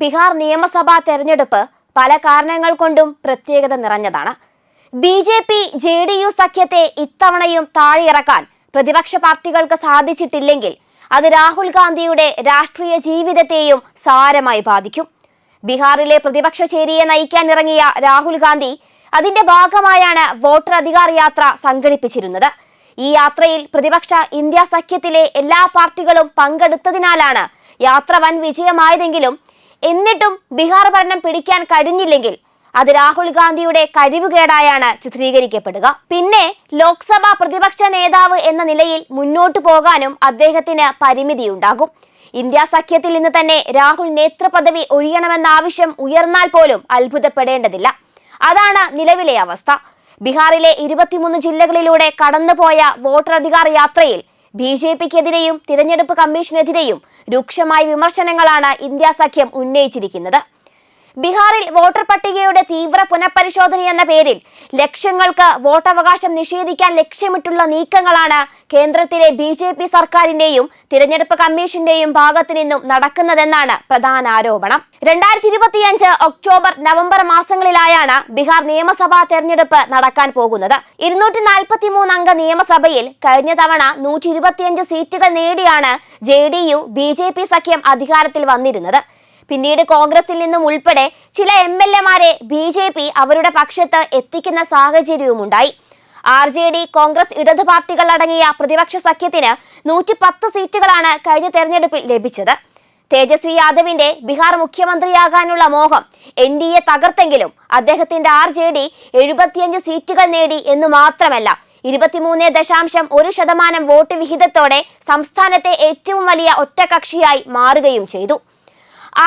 ബീഹാർ നിയമസഭാ തെരഞ്ഞെടുപ്പ് പല കാരണങ്ങൾ കൊണ്ടും പ്രത്യേകത നിറഞ്ഞതാണ്. B J P J D U സഖ്യത്തെ ഇത്തവണയും താഴെയിറക്കാൻ പ്രതിപക്ഷ പാർട്ടികൾക്ക് സാധിച്ചിട്ടില്ലെങ്കിൽ അത് രാഹുൽ ഗാന്ധിയുടെ രാഷ്ട്രീയ ജീവിതത്തെയും സാരമായി ബാധിക്കും. ബീഹാറിലെ പ്രതിപക്ഷ ചേരിയെ നയിക്കാൻ ഇറങ്ങിയ രാഹുൽ ഗാന്ധി അതിന്റെ ഭാഗമായാണ് വോട്ടർ അധികാർ യാത്ര സംഘടിപ്പിച്ചിരുന്നത്. ഈ യാത്രയിൽ പ്രതിപക്ഷ ഇന്ത്യ സഖ്യത്തിലെ എല്ലാ പാർട്ടികളും പങ്കെടുത്തതിനാലാണ് യാത്ര വൻ വിജയമായതെങ്കിലും എന്നിട്ടും ബീഹാർ ഭരണം പിടിക്കാൻ കഴിഞ്ഞില്ലെങ്കിൽ അത് രാഹുൽ ഗാന്ധിയുടെ കഴിവുകേടായാണ് ചിത്രീകരിക്കപ്പെടുക. പിന്നെ ലോക്സഭാ പ്രതിപക്ഷ നേതാവ് എന്ന നിലയിൽ മുന്നോട്ടു പോകാനും അദ്ദേഹത്തിന് പരിമിതിയുണ്ടാകും. ഇന്ത്യ സഖ്യത്തിൽ നിന്ന് തന്നെ രാഹുൽ നേതൃപദവി ഒഴിയണമെന്ന ആവശ്യം ഉയർന്നാൽ പോലും അത്ഭുതപ്പെടേണ്ടതില്ല. അതാണ് നിലവിലെ അവസ്ഥ. ബീഹാറിലെ ഇരുപത്തിമൂന്ന് ജില്ലകളിലൂടെ കടന്നുപോയ വോട്ടർ അധികാർ യാത്രയിൽ ബി ജെ പിക്കെതിരെയും തിരഞ്ഞെടുപ്പ് കമ്മീഷനെതിരെയും രൂക്ഷമായ വിമർശനങ്ങളാണ് ഇന്ത്യ സഖ്യം ഉന്നയിച്ചിരിക്കുന്നത്. ബീഹാറിൽ വോട്ടർ പട്ടികയുടെ തീവ്ര പുനഃപരിശോധന എന്ന പേരിൽ ലക്ഷങ്ങൾക്ക് വോട്ടവകാശം നിഷേധിക്കാൻ ലക്ഷ്യമിട്ടുള്ള നീക്കങ്ങളാണ് കേന്ദ്രത്തിലെ ബി ജെ പി സർക്കാരിന്റെയും തിരഞ്ഞെടുപ്പ് കമ്മീഷന്റെയും ഭാഗത്തു നിന്നും നടക്കുന്നതെന്നാണ് പ്രധാന ആരോപണം. രണ്ടായിരത്തി ഇരുപത്തിയഞ്ച് ഒക്ടോബർ നവംബർ മാസങ്ങളിലായാണ് ബീഹാർ നിയമസഭാ തെരഞ്ഞെടുപ്പ് നടക്കാൻ പോകുന്നത്. ഇരുന്നൂറ്റി നാൽപ്പത്തി മൂന്ന് അംഗ നിയമസഭയിൽ കഴിഞ്ഞ തവണ നൂറ്റി ഇരുപത്തിയഞ്ച് സീറ്റുകൾ നേടിയാണ് J D U B J P സഖ്യം അധികാരത്തിൽ വന്നിരുന്നത്. പിന്നീട് കോൺഗ്രസിൽ നിന്നും ഉൾപ്പെടെ ചില എം എൽ എമാരെ ബി ജെ പി അവരുടെ പക്ഷത്ത് എത്തിക്കുന്ന സാഹചര്യവുമുണ്ടായി. ആർ ജെ ഡി കോൺഗ്രസ് ഇടതു പാർട്ടികൾ അടങ്ങിയ പ്രതിപക്ഷ സഖ്യത്തിന് നൂറ്റി പത്ത് സീറ്റുകളാണ് കഴിഞ്ഞ തെരഞ്ഞെടുപ്പിൽ ലഭിച്ചത്. തേജസ്വി യാദവിന്റെ ബീഹാർ മുഖ്യമന്ത്രിയാകാനുള്ള മോഹം എൻ ഡി എ തകർത്തെങ്കിലും അദ്ദേഹത്തിന്റെ ആർ ജെ ഡി എഴുപത്തിയഞ്ച് സീറ്റുകൾ നേടി എന്ന് മാത്രമല്ല ഇരുപത്തിമൂന്ന് ദശാംശം ഒരു ശതമാനം വോട്ട് വിഹിതത്തോടെ സംസ്ഥാനത്തെ ഏറ്റവും വലിയ ഒറ്റകക്ഷിയായി മാറുകയും ചെയ്തു.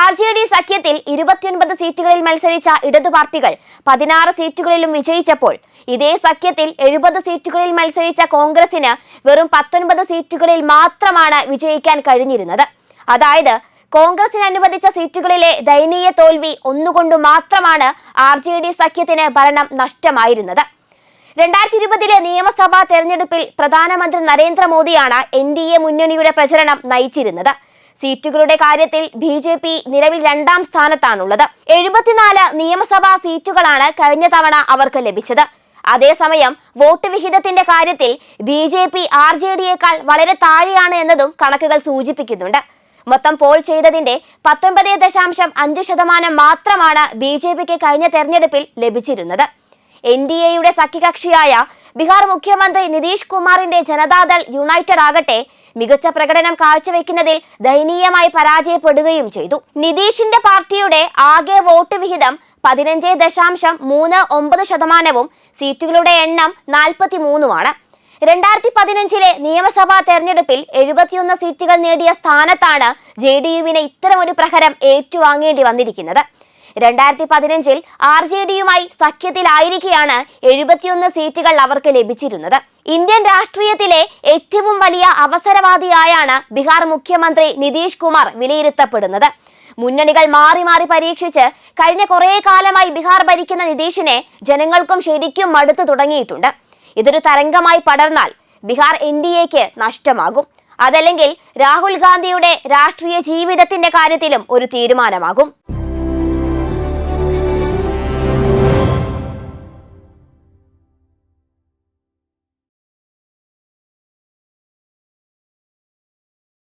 ആർ ജെ ഡി സഖ്യത്തിൽ ഇരുപത്തിയൊൻപത് സീറ്റുകളിൽ മത്സരിച്ച ഇടതു പാർട്ടികൾ പതിനാറ് സീറ്റുകളിലും വിജയിച്ചപ്പോൾ ഇതേ സഖ്യത്തിൽ എഴുപത് സീറ്റുകളിൽ മത്സരിച്ച കോൺഗ്രസിന് വെറും പത്തൊൻപത് സീറ്റുകളിൽ മാത്രമാണ് വിജയിക്കാൻ കഴിഞ്ഞിരുന്നത്. അതായത് കോൺഗ്രസിന് അനുവദിച്ച സീറ്റുകളിലെ ദയനീയ തോൽവി ഒന്നുകൊണ്ട് മാത്രമാണ് ആർ ജെ ഡി സഖ്യത്തിന് ഭരണം നഷ്ടമായിരുന്നത്. രണ്ടായിരത്തി ഇരുപതിലെ നിയമസഭാ തെരഞ്ഞെടുപ്പിൽ പ്രധാനമന്ത്രി നരേന്ദ്രമോദിയാണ് എൻ ഡി എ മുന്നണിയുടെ പ്രചരണം നയിച്ചിരുന്നത്. സീറ്റുകളുടെ കാര്യത്തിൽ ബി ജെ പി നിലവിൽ രണ്ടാം സ്ഥാനത്താണുള്ളത്. എഴുപത്തിനാല് നിയമസഭാ സീറ്റുകളാണ് കഴിഞ്ഞ തവണ അവർക്ക് ലഭിച്ചത്. അതേസമയം വോട്ട് വിഹിതത്തിന്റെ കാര്യത്തിൽ B J P R J ഡിയേക്കാൾ വളരെ താഴെയാണ് എന്നതും കണക്കുകൾ സൂചിപ്പിക്കുന്നുണ്ട്. മൊത്തം പോൾ ചെയ്തതിന്റെ പത്തൊൻപത് ദശാംശം അഞ്ച് ശതമാനം മാത്രമാണ് ബി ജെ പിക്ക് കഴിഞ്ഞ തെരഞ്ഞെടുപ്പിൽ ലഭിച്ചിരുന്നത്. എൻ ഡി എയുടെ സഖ്യകക്ഷിയായ ബീഹാർ മുഖ്യമന്ത്രി നിതീഷ് കുമാറിന്റെ ജനതാദൾ യുണൈറ്റഡ് ആകട്ടെ മികച്ച പ്രകടനം കാഴ്ചവെക്കുന്നതിൽ ദയനീയമായി പരാജയപ്പെടുകയും ചെയ്തു. നിതീഷിന്റെ പാർട്ടിയുടെ ആകെ വോട്ട് വിഹിതം പതിനഞ്ച് ദശാംശം മൂന്ന് ഒമ്പത് ശതമാനവും സീറ്റുകളുടെ എണ്ണം നാൽപ്പത്തി മൂന്നുമാണ് രണ്ടായിരത്തി പതിനഞ്ചിലെ നിയമസഭാ തെരഞ്ഞെടുപ്പിൽ എഴുപത്തിയൊന്ന് സീറ്റുകൾ നേടിയ സ്ഥാനത്താണ് ജെ ഡി യുവിന് ഇത്തരമൊരു പ്രഹരം ഏറ്റുവാങ്ങേണ്ടി വന്നിരിക്കുന്നത്. രണ്ടായിരത്തി പതിനഞ്ചിൽ ആർ ജെ ഡിയുമായി സഖ്യത്തിലായിരിക്കെയാണ് എഴുപത്തിയൊന്ന് സീറ്റുകൾ അവർക്ക് ലഭിച്ചിരുന്നത്. ഇന്ത്യൻ രാഷ്ട്രീയത്തിലെ ഏറ്റവും വലിയ അവസരവാദിയായാണ് ബീഹാർ മുഖ്യമന്ത്രി നിതീഷ് കുമാർ വിലയിരുത്തപ്പെടുന്നത്. മുന്നണികൾ മാറി മാറി പരീക്ഷിച്ച് കഴിഞ്ഞ കുറേ കാലമായി ബീഹാർ ഭരിക്കുന്ന നിതീഷിനെ ജനങ്ങൾക്കും ശരിക്കും മടുത്തു തുടങ്ങിയിട്ടുണ്ട്. ഇതൊരു തരംഗമായി പടർന്നാൽ ബീഹാർ എൻ ഡി എക്ക് നഷ്ടമാകും. അതല്ലെങ്കിൽ രാഹുൽ ഗാന്ധിയുടെ രാഷ്ട്രീയ ജീവിതത്തിന്റെ കാര്യത്തിലും ഒരു തീരുമാനമാകും.